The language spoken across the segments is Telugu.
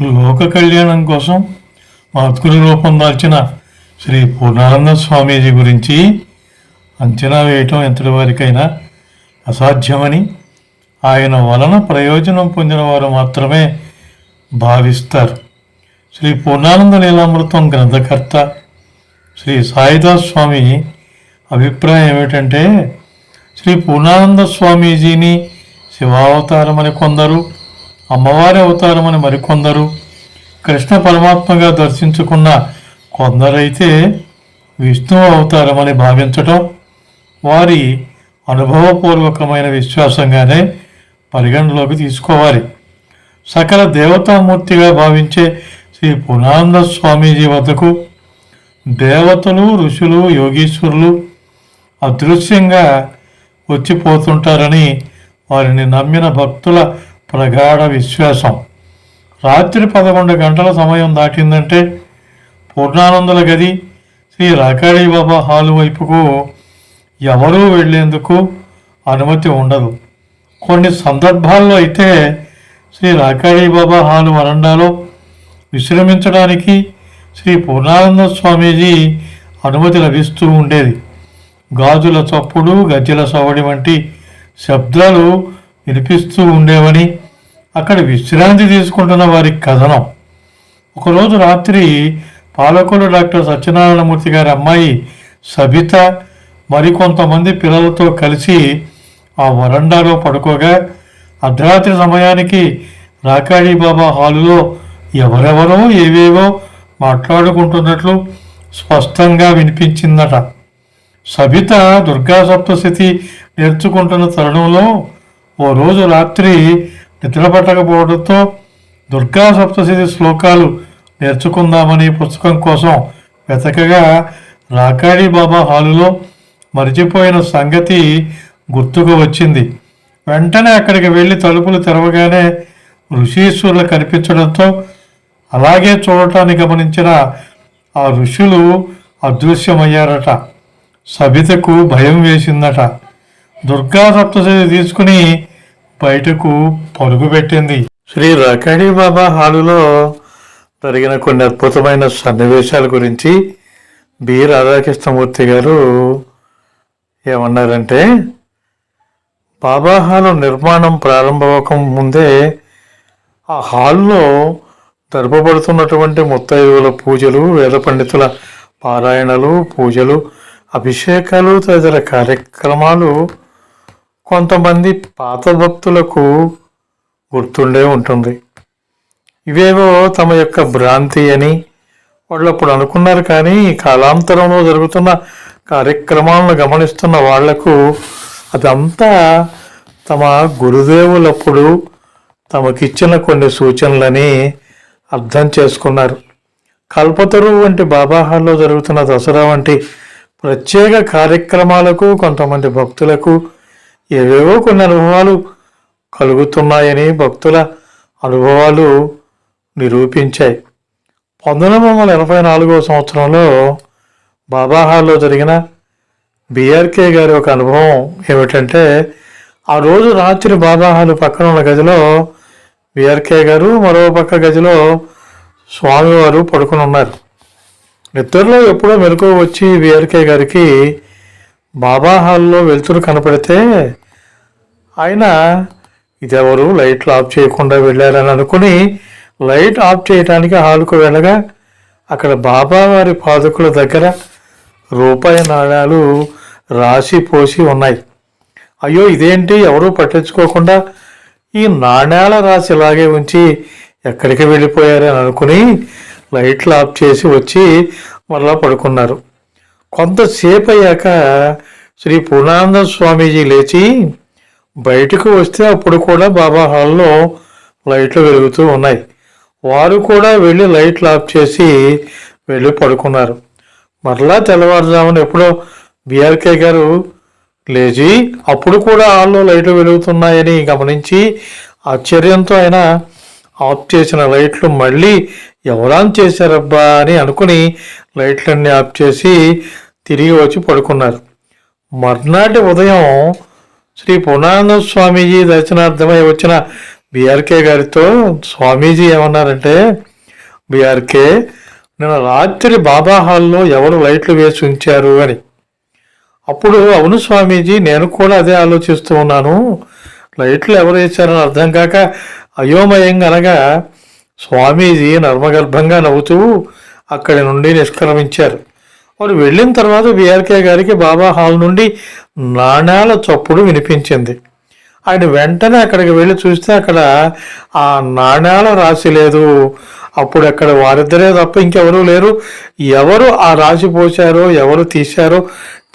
లోక కళ్యాణం కోసం మహత్కుని రూపం దాల్చిన శ్రీ పూర్ణానంద స్వామీజీ గురించి అంచనా వేయటం ఎంతటి వారికైనా అసాధ్యమని ఆయన వలన ప్రయోజనం పొందిన వారు మాత్రమే భావిస్తారు. శ్రీ పూర్ణానంద లీలామృతం గ్రంథకర్త శ్రీ సాయిదాస్ స్వామి అభిప్రాయం ఏమిటంటే శ్రీ పూర్ణానంద స్వామీజీని శివావతారమని కొందరు అమ్మవారి అవతారమని మరికొందరు కృష్ణ పరమాత్మగా దర్శించుకున్న కొందరైతే విష్ణు అవతారమని భావించటం వారి అనుభవపూర్వకమైన విశ్వాసంగానే పరిగణలోకి తీసుకోవాలి. సకల దేవతామూర్తిగా భావించే శ్రీ పునానంద స్వామీజీ వద్దకు దేవతలు ఋషులు యోగీశ్వరులు అదృశ్యంగా వచ్చిపోతుంటారని వారిని నమ్మిన భక్తుల ప్రగాఢ విశ్వాసం. రాత్రి పదకొండు గంటల సమయం దాటిందంటే పూర్ణానందుల గది శ్రీ రాకాళీ బాబా హాలు వైపుకు ఎవరూ వెళ్ళేందుకు అనుమతి ఉండదు. కొన్ని సందర్భాల్లో అయితే శ్రీ రాకాళీ బాబా హాలు వరండాలో విశ్రమించడానికి శ్రీ పూర్ణానంద స్వామీజీ అనుమతి లభిస్తూ ఉండేది. గాజుల చప్పుడు గజ్జెల సవడి వంటి శబ్దాలు వినిపిస్తూ ఉండేవని అక్కడ విశ్రాంతి తీసుకుంటున్న వారి కథనం. ఒకరోజు రాత్రి పాలకొల్లు డాక్టర్ సత్యనారాయణమూర్తి గారి అమ్మాయి సబిత మరికొంతమంది పిల్లలతో కలిసి ఆ వరండాలో పడుకోగా అర్ధరాత్రి సమయానికి రాకాళీ బాబా హాలులో ఎవరెవరో ఏవేవో మాట్లాడుకుంటున్నట్లు స్పష్టంగా వినిపించిందట. సబిత దుర్గా సప్తశతి నేర్చుకుంటున్న తరుణంలో ఓ రోజు రాత్రి నిద్రపట్టకపోవడంతో దుర్గా సప్తశతి శ్లోకాలు నేర్చుకుందామని పుస్తకం కోసం వెతకగా రాకాడి బాబా హాలులో మరిచిపోయిన సంగతి గుర్తుకు వచ్చింది. వెంటనే అక్కడికి వెళ్ళి తలుపులు తెరవగానే ఋషీశ్వరులు కనిపించడంతో అలాగే చూడటాన్ని గమనించిన ఆ ఋషులు అదృశ్యమయ్యారట. సబితకు భయం వేసిందట. దుర్గా సప్తశతి తీసుకుని బయటకు పరుగు పెట్టింది. శ్రీ రకడి బాబా హాలులో జరిగిన కొన్ని అద్భుతమైన సన్నివేశాల గురించి బి. రాధాకృష్ణమూర్తి గారు ఏమన్నారంటే బాబా హాలు నిర్మాణం ప్రారంభమవక ముందే ఆ హాల్లో జరపబడుతున్నటువంటి ముత్తైదువుల పూజలు వేద పండితుల పారాయణలు పూజలు అభిషేకాలు తదితర కార్యక్రమాలు కొంతమంది పాత భక్తులకు గుర్తుండే ఉంటుంది. ఇవేవో తమ యొక్క భ్రాంతి అని వాళ్ళు అప్పుడు అనుకున్నారు కానీ కాలాంతరంలో జరుగుతున్న కార్యక్రమాలను గమనిస్తున్న వాళ్ళకు అదంతా తమ గురుదేవులప్పుడు తమకిచ్చిన కొన్ని సూచనలని అర్థం చేసుకున్నారు. కల్పతరు వంటి బాబాహాల్లో జరుగుతున్న దసరా వంటి ప్రత్యేక కార్యక్రమాలకు కొంతమంది భక్తులకు ఏవేవో కొన్ని అనుభవాలు కలుగుతున్నాయని భక్తుల అనుభవాలు నిరూపించాయి. పంతొమ్మిది వందల ఎనభై నాలుగో సంవత్సరంలో బాబాహాల్లో జరిగిన బీఆర్కే గారి ఒక అనుభవం ఏమిటంటే ఆ రోజు రాత్రి బాబాహాలు పక్కన ఉన్న గదిలో బీఆర్కే గారు మరో పక్క గదిలో స్వామివారు పడుకుని ఉన్నారు. నిద్రలో ఎప్పుడో మెలకు వచ్చి బీఆర్కే గారికి బాబా హాల్లో వెలుతురు కనపడితే ఆయన ఇదెవరు లైట్లు ఆఫ్ చేయకుండా వెళ్ళారని అనుకుని లైట్ ఆఫ్ చేయడానికి హాల్కు వెళ్ళగా అక్కడ బాబా వారి పాదకుల దగ్గర రూపాయి నాణాలు రాసి పోసి ఉన్నాయి. అయ్యో ఇదేంటి? ఎవరూ పట్టించుకోకుండా ఈ నాణ్యాల రాసి ఇలాగే ఉంచి ఎక్కడికి వెళ్ళిపోయారని అనుకుని లైట్లు ఆఫ్ చేసి వచ్చి మరలా పడుకున్నారు. కొంతసేపు అయ్యాక శ్రీ పూర్ణానంద స్వామీజీ లేచి బయటకు వస్తే అప్పుడు కూడా బాబా హాల్లో లైట్లు వెలుగుతూ ఉన్నాయి. వారు కూడా వెళ్ళి లైట్లు ఆఫ్ చేసి వెళ్ళి పడుకున్నారు. మరలా తెల్లవారుజామున ఎప్పుడో బిఆర్కే గారు లేచి అప్పుడు కూడా హాల్లో లైట్లు వెలుగుతున్నాయని గమనించి ఆశ్చర్యంతో ఆయన ఆఫ్ చేసిన లైట్లు మళ్ళీ ఎవరాన్ చేశారబ్బా అని అనుకుని లైట్లన్నీ ఆఫ్ చేసి తిరిగి వచ్చి పడుకున్నారు. మర్నాటి ఉదయం శ్రీ పూర్ణానంద స్వామీజీ దర్శనార్థమై వచ్చిన బీఆర్కే గారితో స్వామీజీ ఏమన్నారంటే బీఆర్కే నేను రాత్రి బాబా హాల్లో ఎవరు లైట్లు వేసి ఉంచారు? అని. అప్పుడు అవును స్వామీజీ నేను కూడా అదే ఆలోచిస్తూ ఉన్నాను. లైట్లు ఎవరు వేశారని అర్థం కాక అయోమయంగా అనగా స్వామీజీ నర్మగర్భంగా నవ్వుతూ అక్కడి నుండి నిష్క్రమించారు. వారు వెళ్ళిన తర్వాత బీఆర్కే గారికి బాబా హాల్ నుండి నాణ్యాల చప్పుడు వినిపించింది. ఆయన వెంటనే అక్కడికి వెళ్ళి చూస్తే అక్కడ ఆ నాణ్యాల రాశి లేదు. అప్పుడు అక్కడ వారిద్దరే తప్ప ఇంకెవరూ లేరు. ఎవరు ఆ రాశి పోశారో ఎవరు తీశారో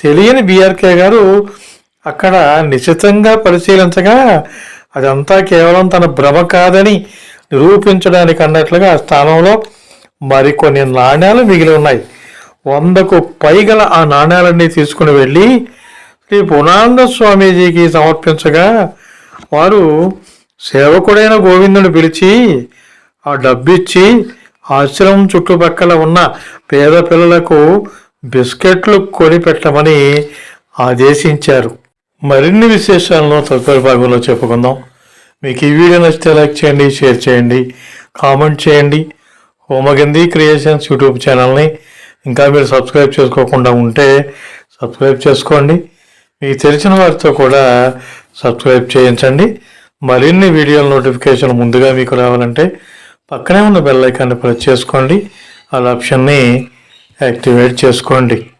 తెలియని బీఆర్కే గారు అక్కడ నిశ్చితంగా పరిశీలించగా అదంతా కేవలం తన భ్రమ కాదని నిరూపించడానికి అన్నట్లుగా ఆ స్థానంలో మరికొన్ని నాణ్యాలు మిగిలి ఉన్నాయి. వందకు పైగల ఆ నాణ్యాలన్నీ తీసుకుని వెళ్ళి శ్రీ పునానంద స్వామీజీకి సమర్పించగా వారు సేవకుడైన గోవిందుని పిలిచి ఆ డబ్బిచ్చి ఆశ్రమం చుట్టుపక్కల ఉన్న పేద పిల్లలకు బిస్కెట్లు కొని పెట్టమని ఆదేశించారు. మరిన్ని విశేషాలను తదుపరి భాగంలో చెప్పుకుందాం. మీకు ఈ వీడియో నచ్చితే లైక్ చేయండి షేర్ చేయండి కామెంట్ చేయండి. హోమగంధి క్రియేషన్స్ యూట్యూబ్ ఛానల్ని ఇంకా మీరు సబ్స్క్రైబ్ చేసుకోకుండా ఉంటే సబ్స్క్రైబ్ చేసుకోండి. మీకు తెలిసిన వారితో కూడా సబ్స్క్రైబ్ చేయించండి. మరిన్ని వీడియోల నోటిఫికేషన్ ముందుగా మీకు రావాలంటే పక్కనే ఉన్న బెల్ ఐకాన్ని ప్రెస్ చేసుకోండి. ఆ ఆప్షన్ని యాక్టివేట్ చేసుకోండి.